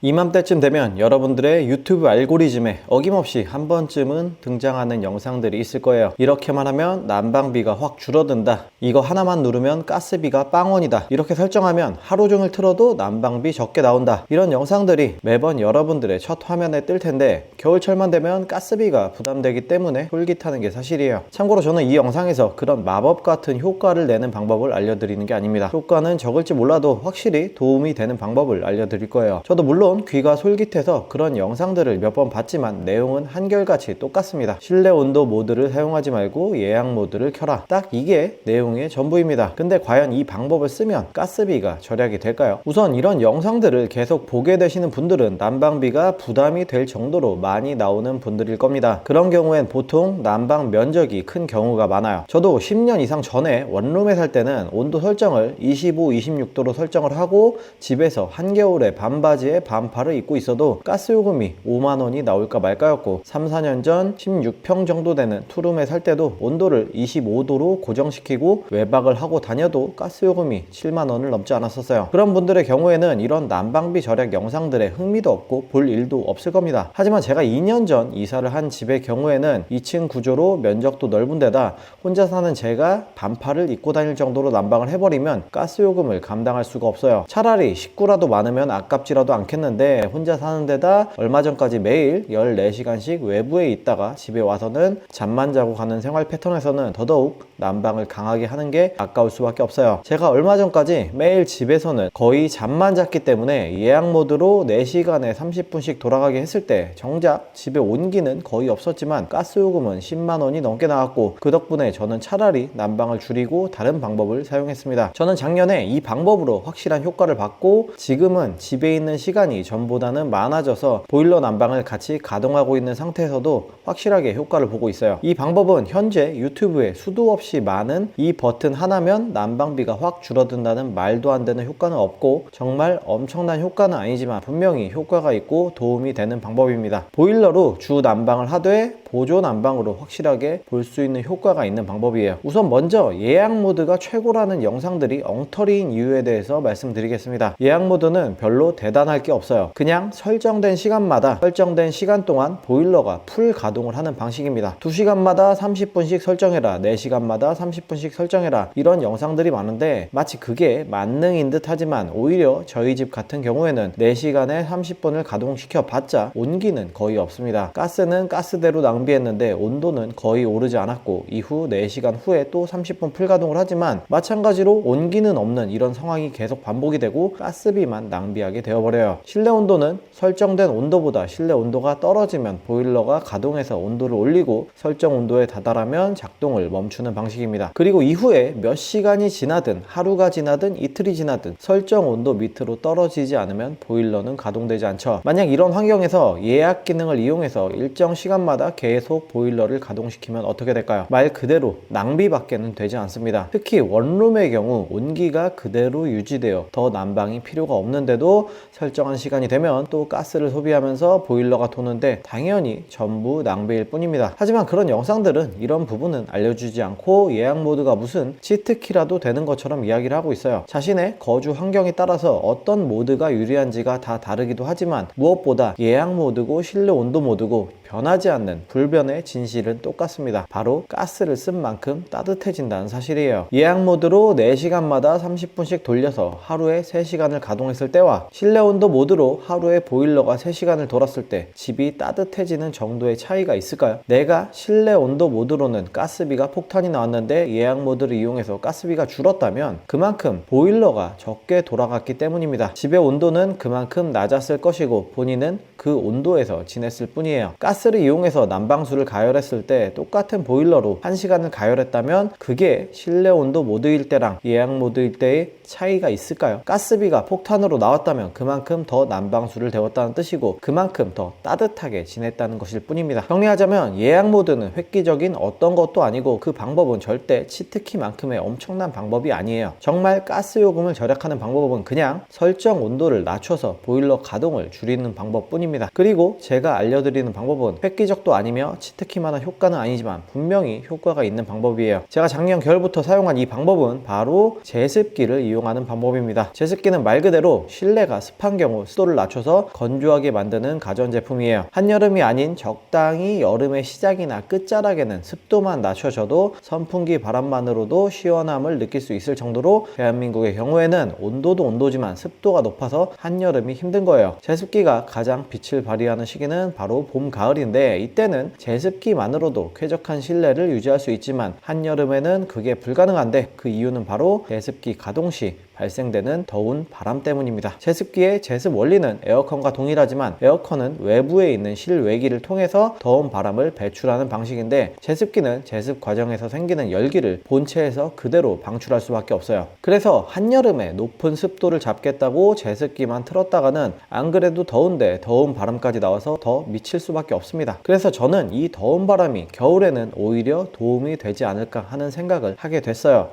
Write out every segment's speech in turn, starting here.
이맘때쯤 되면 여러분들의 유튜브 알고리즘에 어김없이 한 번쯤은 등장하는 영상들이 있을 거예요. 이렇게만 하면 난방비가 확 줄어든다. 이거 하나만 누르면 가스비가 빵원이다. 이렇게 설정하면 하루 종일 틀어도 난방비 적게 나온다. 이런 영상들이 매번 여러분들의 첫 화면에 뜰 텐데 겨울철만 되면 가스비가 부담되기 때문에 솔깃하는 게 사실이에요. 참고로 저는 이 영상에서 그런 마법 같은 효과를 내는 방법을 알려드리는 게 아닙니다. 효과는 적을지 몰라도 확실히 도움이 되는 방법을 알려드릴 거예요. 저도 물론 귀가 솔깃해서 그런 영상들을 몇 번 봤지만 내용은 한결같이 똑같습니다. 실내 온도 모드를 사용하지 말고 예약 모드를 켜라. 딱 이게 내용의 전부입니다. 근데 과연 이 방법을 쓰면 가스비가 절약이 될까요? 우선 이런 영상들을 계속 보게 되시는 분들은 난방비가 부담이 될 정도로 많이 나오는 분들일 겁니다. 그런 경우엔 보통 난방 면적이 큰 경우가 많아요. 저도 10년 이상 전에 원룸에 살 때는 온도 설정을 25, 26도로 설정을 하고 집에서 한겨울에 반바지에 반 팔을 입고 있어도 가스 요금이 5만 원이 나올까 말까였고 3, 4년 전 16평 정도 되는 투룸에 살 때도 온도를 25도로 고정시키고 외박을 하고 다녀도 가스 요금이 7만 원을 넘지 않았었어요. 그런 분들의 경우에는 이런 난방비 절약 영상들에 흥미도 없고 볼 일도 없을 겁니다. 하지만 제가 2년 전 이사를 한 집의 경우에는 2층 구조로 면적도 넓은 데다 혼자 사는 제가 반팔을 입고 다닐 정도로 난방을 해버리면 가스 요금을 감당할 수가 없어요. 차라리 식구라도 많으면 아깝지라도 않겠는 데 혼자 사는 데다 얼마 전까지 매일 14시간씩 외부에 있다가 집에 와서는 잠만 자고 가는 생활 패턴에서는 더더욱 난방을 강하게 하는 게 아까울 수밖에 없어요. 제가 얼마 전까지 매일 집에서는 거의 잠만 잤기 때문에 예약 모드로 4시간에 30분씩 돌아가게 했을 때 정작 집에 온기는 거의 없었지만 가스 요금은 10만 원이 넘게 나왔고 그 덕분에 저는 차라리 난방을 줄이고 다른 방법을 사용했습니다. 저는 작년에 이 방법으로 확실한 효과를 받고 지금은 집에 있는 시간이 전보다는 많아져서 보일러 난방을 같이 가동하고 있는 상태에서도 확실하게 효과를 보고 있어요. 이 방법은 현재 유튜브에 수도 없이 많은 이 버튼 하나면 난방비가 확 줄어든다는 말도 안 되는 효과는 없고 정말 엄청난 효과는 아니지만 분명히 효과가 있고 도움이 되는 방법입니다. 보일러로 주 난방을 하되 보조 난방으로 확실하게 볼 수 있는 효과가 있는 방법이에요. 우선 먼저 예약 모드가 최고라는 영상들이 엉터리인 이유에 대해서 말씀드리겠습니다. 예약 모드는 별로 대단할 게 없어요. 그냥 설정된 시간마다 설정된 시간 동안 보일러가 풀 가동을 하는 방식입니다. 2시간마다 30분씩 설정해라. 4시간마다 30분씩 설정해라. 이런 영상들이 많은데 마치 그게 만능인 듯 하지만 오히려 저희 집 같은 경우에는 4시간에 30분을 가동시켜 봤자 온기는 거의 없습니다. 가스는 가스대로 낭비했는데 온도는 거의 오르지 않았고 이후 4시간 후에 또 30분 풀가동을 하지만 마찬가지로 온기는 없는 이런 상황이 계속 반복이 되고 가스비만 낭비하게 되어버려요. 실내 온도는 설정된 온도보다 실내 온도가 떨어지면 보일러가 가동해서 온도를 올리고 설정 온도에 다다라면 작동을 멈추는 방식입니다. 그리고 이후에 몇 시간이 지나든 하루가 지나든 이틀이 지나든 설정 온도 밑으로 떨어지지 않으면 보일러는 가동되지 않죠. 만약 이런 환경에서 예약 기능을 이용해서 일정 시간마다 계속 보일러를 가동시키면 어떻게 될까요? 말 그대로 낭비밖에는 되지 않습니다. 특히 원룸의 경우 온기가 그대로 유지되어 더 난방이 필요가 없는데도 설정한 시간 이 되면 또 가스를 소비하면서 보일러가 도는데 당연히 전부 낭비일 뿐입니다. 하지만 그런 영상들은 이런 부분은 알려주지 않고 예약 모드가 무슨 치트키라도 되는 것처럼 이야기를 하고 있어요. 자신의 거주 환경에 따라서 어떤 모드가 유리한지가 다 다르기도 하지만 무엇보다 예약 모드고 실내 온도 모드고 변하지 않는 불변의 진실은 똑같습니다. 바로 가스를 쓴 만큼 따뜻해진다는 사실이에요. 예약 모드로 4시간마다 30분씩 돌려서 하루에 3시간을 가동했을 때와 실내 온도 모드로 하루에 보일러가 3시간을 돌았을 때 집이 따뜻해지는 정도의 차이가 있을까요? 내가 실내 온도 모드로는 가스비가 폭탄이 나왔는데 예약 모드를 이용해서 가스비가 줄었다면 그만큼 보일러가 적게 돌아갔기 때문입니다. 집의 온도는 그만큼 낮았을 것이고 본인은 그 온도에서 지냈을 뿐이에요. 가스를 이용해서 난방수를 가열했을 때 똑같은 보일러로 1시간을 가열했다면 그게 실내 온도 모드일 때랑 예약 모드일 때의 차이가 있을까요? 가스비가 폭탄으로 나왔다면 그만큼 더 난방수를 데웠다는 뜻이고 그만큼 더 따뜻하게 지냈다는 것일 뿐입니다. 정리하자면 예약 모드는 획기적인 어떤 것도 아니고 그 방법은 절대 치트키만큼의 엄청난 방법이 아니에요. 정말 가스 요금을 절약하는 방법은 그냥 설정 온도를 낮춰서 보일러 가동을 줄이는 방법뿐입니다. 뿐입니다. 그리고 제가 알려드리는 방법은 획기적도 아니며 치트키만한 효과는 아니지만 분명히 효과가 있는 방법이에요. 제가 작년 겨울부터 사용한 이 방법은 바로 제습기를 이용하는 방법입니다. 제습기는 말 그대로 실내가 습한 경우 습도를 낮춰서 건조하게 만드는 가전제품이에요. 한여름이 아닌 적당히 여름의 시작이나 끝자락에는 습도만 낮춰져도 선풍기 바람만으로도 시원함을 느낄 수 있을 정도로 대한민국의 경우에는 온도도 온도지만 습도가 높아서 한여름이 힘든 거예요. 제습기가 가장 빛을 발휘하는 시기는 바로 봄, 가을인데 이때는 제습기만으로도 쾌적한 실내를 유지할 수 있지만 한여름에는 그게 불가능한데 그 이유는 바로 제습기 가동 시 발생되는 더운 바람 때문입니다. 제습기의 제습 원리는 에어컨과 동일하지만 에어컨은 외부에 있는 실외기를 통해서 더운 바람을 배출하는 방식인데 제습기는 제습 과정에서 생기는 열기를 본체에서 그대로 방출할 수밖에 없어요. 그래서 한여름에 높은 습도를 잡겠다고 제습기만 틀었다가는 안 그래도 더운데 더운 바람까지 나와서 더 미칠 수밖에 없습니다. 그래서 저는 이 더운 바람이 겨울에는 오히려 도움이 되지 않을까 하는 생각을 하게 됐어요.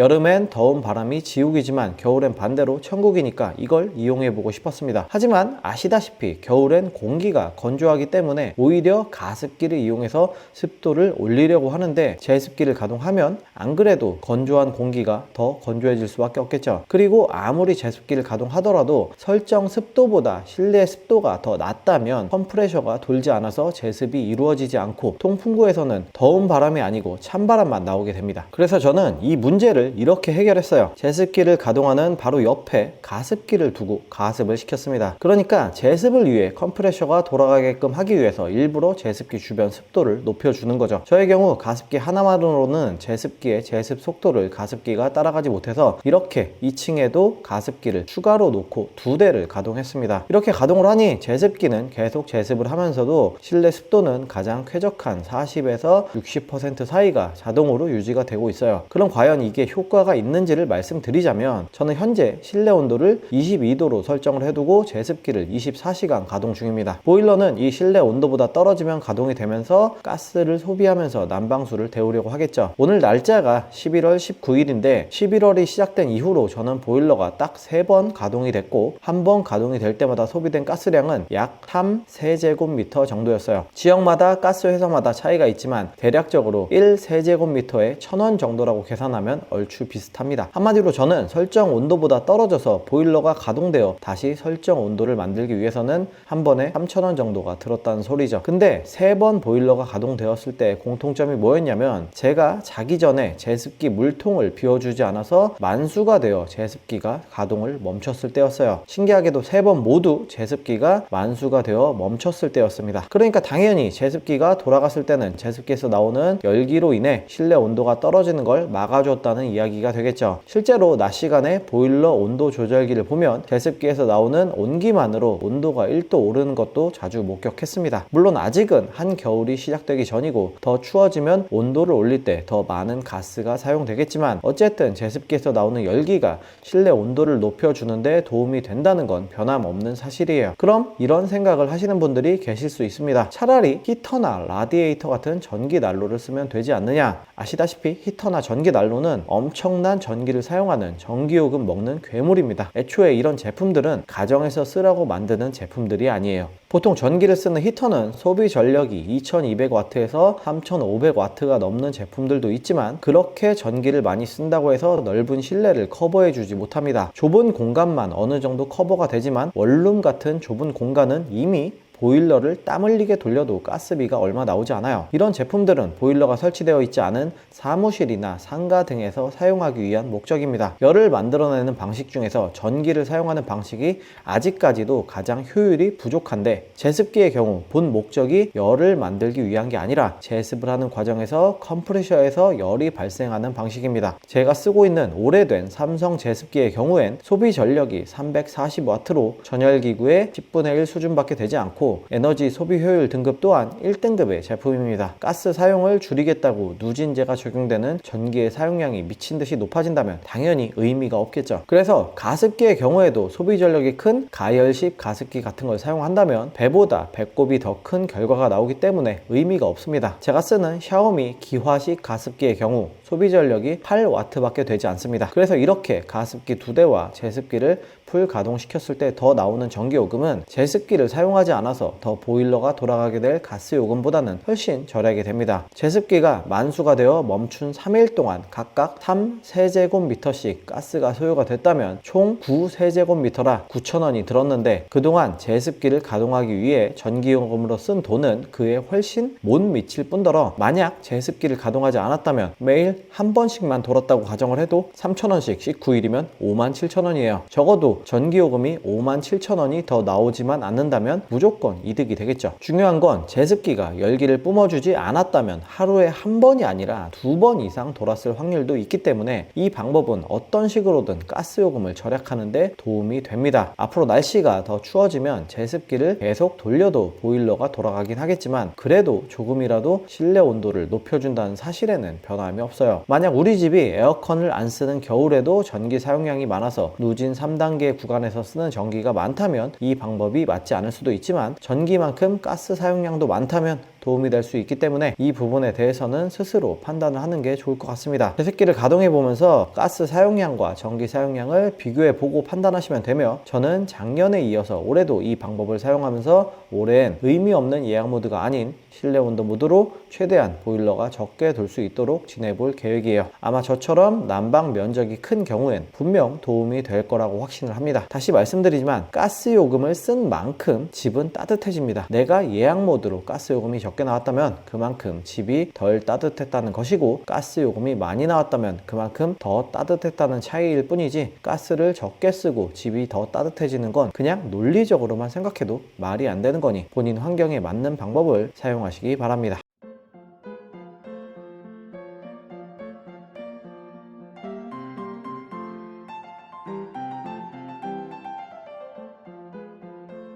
여름엔 더운 바람이 지옥이지만 겨울엔 반대로 천국이니까 이걸 이용해 보고 싶었습니다. 하지만 아시다시피 겨울엔 공기가 건조하기 때문에 오히려 가습기를 이용해서 습도를 올리려고 하는데 제습기를 가동하면 안 그래도 건조한 공기가 더 건조해질 수밖에 없겠죠. 그리고 아무리 제습기를 가동하더라도 설정 습도보다 실내 습도가 더 낮다면 컴프레셔가 돌지 않아서 제습이 이루어지지 않고 통풍구에서는 더운 바람이 아니고 찬바람만 나오게 됩니다. 그래서 저는 이 문제를 이렇게 해결했어요. 제습기를 가동하는 바로 옆에 가습기를 두고 가습을 시켰습니다. 그러니까 제습을 위해 컴프레셔가 돌아가게끔 하기 위해서 일부러 제습기 주변 습도를 높여주는 거죠. 저의 경우 가습기 하나만으로는 제습기의 제습 속도를 가습기가 따라가지 못해서 이렇게 2층에도 가습기를 추가로 놓고 두 대를 가동했습니다. 이렇게 가동을 하니 제습기는 계속 제습을 하면서도 실내 습도는 가장 쾌적한 40에서 60% 사이가 자동으로 유지가 되고 있어요. 그럼 과연 이게 효 과가 있는지를 말씀드리자면 저는 현재 실내 온도를 22도로 설정을 해두고 제습기를 24시간 가동 중입니다. 보일러는 이 실내 온도보다 떨어지면 가동이 되면서 가스를 소비하면서 난방수를 데우려고 하겠죠. 오늘 날짜가 11월 19일인데 11월이 시작된 이후로 저는 보일러가 딱 3번 가동이 됐고 한 번 가동이 될 때마다 소비된 가스량은 약 3세제곱미터 정도였어요. 지역마다 가스 회사마다 차이가 있지만 대략적으로 1세제곱미터에 1000원 정도라고 계산하면 얼추 비슷합니다. 한마디로 저는 설정 온도보다 떨어져서 보일러가 가동되어 다시 설정 온도를 만들기 위해서는 한 번에 3,000원 정도가 들었다는 소리죠. 근데 세 번 보일러가 가동되었을 때 공통점이 뭐였냐면 제가 자기 전에 제습기 물통을 비워주지 않아서 만수가 되어 제습기가 가동을 멈췄을 때였어요. 신기하게도 세 번 모두 제습기가 만수가 되어 멈췄을 때였습니다. 그러니까 당연히 제습기가 돌아갔을 때는 제습기에서 나오는 열기로 인해 실내 온도가 떨어지는 걸 막아줬다는 이야기가 되겠죠. 실제로 낮 시간에 보일러 온도 조절기를 보면 제습기에서 나오는 온기만으로 온도가 1도 오르는 것도 자주 목격했습니다. 물론 아직은 한겨울이 시작되기 전이고 더 추워지면 온도를 올릴 때 더 많은 가스가 사용되겠지만 어쨌든 제습기에서 나오는 열기가 실내 온도를 높여주는데 도움이 된다는 건 변함없는 사실이에요. 그럼 이런 생각을 하시는 분들이 계실 수 있습니다. 차라리 히터나 라디에이터 같은 전기 난로를 쓰면 되지 않느냐? 아시다시피 히터나 전기 난로는 엄청난 전기를 사용하는 전기요금 먹는 괴물입니다. 애초에 이런 제품들은 가정에서 쓰라고 만드는 제품들이 아니에요. 보통 전기를 쓰는 히터는 소비 전력이 2200W에서 3500W가 넘는 제품들도 있지만 그렇게 전기를 많이 쓴다고 해서 넓은 실내를 커버해 주지 못합니다. 좁은 공간만 어느 정도 커버가 되지만 원룸 같은 좁은 공간은 이미 보일러를 땀 흘리게 돌려도 가스비가 얼마 나오지 않아요. 이런 제품들은 보일러가 설치되어 있지 않은 사무실이나 상가 등에서 사용하기 위한 목적입니다. 열을 만들어내는 방식 중에서 전기를 사용하는 방식이 아직까지도 가장 효율이 부족한데 제습기의 경우 본 목적이 열을 만들기 위한 게 아니라 제습을 하는 과정에서 컴프레셔에서 열이 발생하는 방식입니다. 제가 쓰고 있는 오래된 삼성 제습기의 경우엔 소비 전력이 340W로 전열기구의 10분의 1 수준밖에 되지 않고 에너지 소비 효율 등급 또한 1등급의 제품입니다. 가스 사용을 줄이겠다고 누진제가 적용되는 전기의 사용량이 미친 듯이 높아진다면 당연히 의미가 없겠죠. 그래서 가습기의 경우에도 소비 전력이 큰 가열식 가습기 같은 걸 사용한다면 배보다 배꼽이 더 큰 결과가 나오기 때문에 의미가 없습니다. 제가 쓰는 샤오미 기화식 가습기의 경우 소비 전력이 8W밖에 되지 않습니다. 그래서 이렇게 가습기 두 대와 제습기를 풀 가동시켰을 때 더 나오는 전기 요금은 제습기를 사용하지 않아서 더 보일러가 돌아가게 될 가스 요금보다는 훨씬 절약이 됩니다. 제습기가 만수가 되어 멈춘 3일 동안 각각 3 세제곱미터씩 가스가 소요가 됐다면 총 9 세제곱미터라 9,000원이 들었는데 그동안 제습기를 가동하기 위해 전기요금으로 쓴 돈은 그에 훨씬 못 미칠 뿐더러 만약 제습기를 가동하지 않았다면 매일 한 번씩만 돌았다고 가정을 해도 3,000원씩 19일이면 57,000원이에요. 적어도 전기요금이 57,000원이 더 나오지만 않는다면 무조건 이득이 되겠죠. 중요한 건 제습기가 열기를 뿜어주지 않았다면 하루에 한 번이 아니라 두 번 이상 돌았을 확률도 있기 때문에 이 방법은 어떤 식으로든 가스 요금을 절약하는데 도움이 됩니다. 앞으로 날씨가 더 추워지면 제습기를 계속 돌려도 보일러가 돌아가긴 하겠지만 그래도 조금이라도 실내 온도를 높여준다는 사실에는 변함이 없어요. 만약 우리 집이 에어컨을 안 쓰는 겨울에도 전기 사용량이 많아서 누진 3단계 구간에서 쓰는 전기가 많다면 이 방법이 맞지 않을 수도 있지만 전기만큼 가스 사용량도 많다면 도움이 될 수 있기 때문에 이 부분에 대해서는 스스로 판단을 하는 게 좋을 것 같습니다. 제습기를 가동해 보면서 가스 사용량과 전기 사용량을 비교해 보고 판단하시면 되며 저는 작년에 이어서 올해도 이 방법을 사용하면서 올해엔 의미 없는 예약 모드가 아닌 실내 온도 모드로 최대한 보일러가 적게 돌 수 있도록 지내볼 계획이에요. 아마 저처럼 난방 면적이 큰 경우엔 분명 도움이 될 거라고 확신을 합니다. 다시 말씀드리지만 가스 요금을 쓴 만큼 집은 따뜻해집니다. 내가 예약 모드로 가스 요금이 적게 나왔다면 그만큼 집이 덜 따뜻했다는 것이고 가스 요금이 많이 나왔다면 그만큼 더 따뜻했다는 차이일 뿐이지 가스를 적게 쓰고 집이 더 따뜻해지는 건 그냥 논리적으로만 생각해도 말이 안 되는 거니 본인 환경에 맞는 방법을 사용하시기 바랍니다.